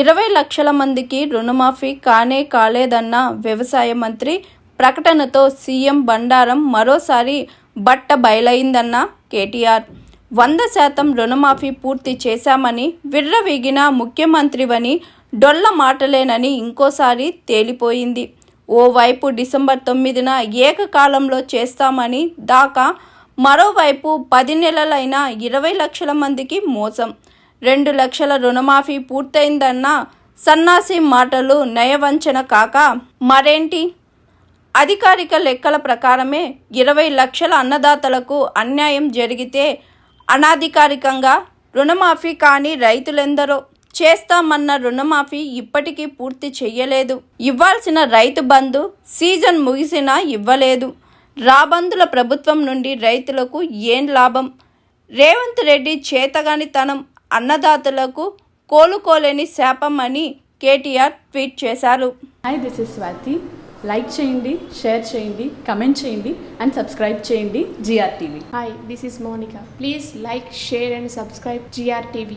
ఇరవై లక్షల మందికి రుణమాఫీ కానే కాలేదన్న వ్యవసాయ మంత్రి ప్రకటనతో సీఎం బండారం మరోసారి బట్ట బయలైందన్న కేటీఆర్. వంద శాతం రుణమాఫీ పూర్తి చేశామని విర్రవీగిన ముఖ్యమంత్రివని డొల్ల మాటలేనని ఇంకోసారి తేలిపోయింది. ఓవైపు డిసెంబర్ తొమ్మిదిన ఏకకాలంలో చేస్తామని దాకా మరోవైపు పది నెలలైన ఇరవై లక్షల మందికి మోసం. రెండు లక్షల రుణమాఫీ పూర్తయిందన్న సన్నాసి మాటలు నయవంచన కాక మరేంటి? అధికారిక లెక్కల ప్రకారమే ఇరవై లక్షల అన్నదాతలకు అన్యాయం జరిగితే అనాధికారికంగా రుణమాఫీ కాని రైతులెందరో? చేస్తామన్న రుణమాఫీ ఇప్పటికీ పూర్తి చెయ్యలేదు. ఇవ్వాల్సిన రైతు బంధు సీజన్ ముగిసినా ఇవ్వలేదు. రాబందుల ప్రభుత్వం నుండి రైతులకు ఏం లాభం? రేవంత్ రెడ్డి చేతగానితనం అన్నదాతలకు కోలుకోలేని శాపం అని కేటీఆర్ ట్వీట్ చేశారు hi this is Swathi like చేయండి షేర్ చేయండి కమెంట్ చేయండి అండ్ సబ్స్క్రైబ్ చేయండి GR TV Hi, this is Monica. Please like, share, and subscribe GRTV.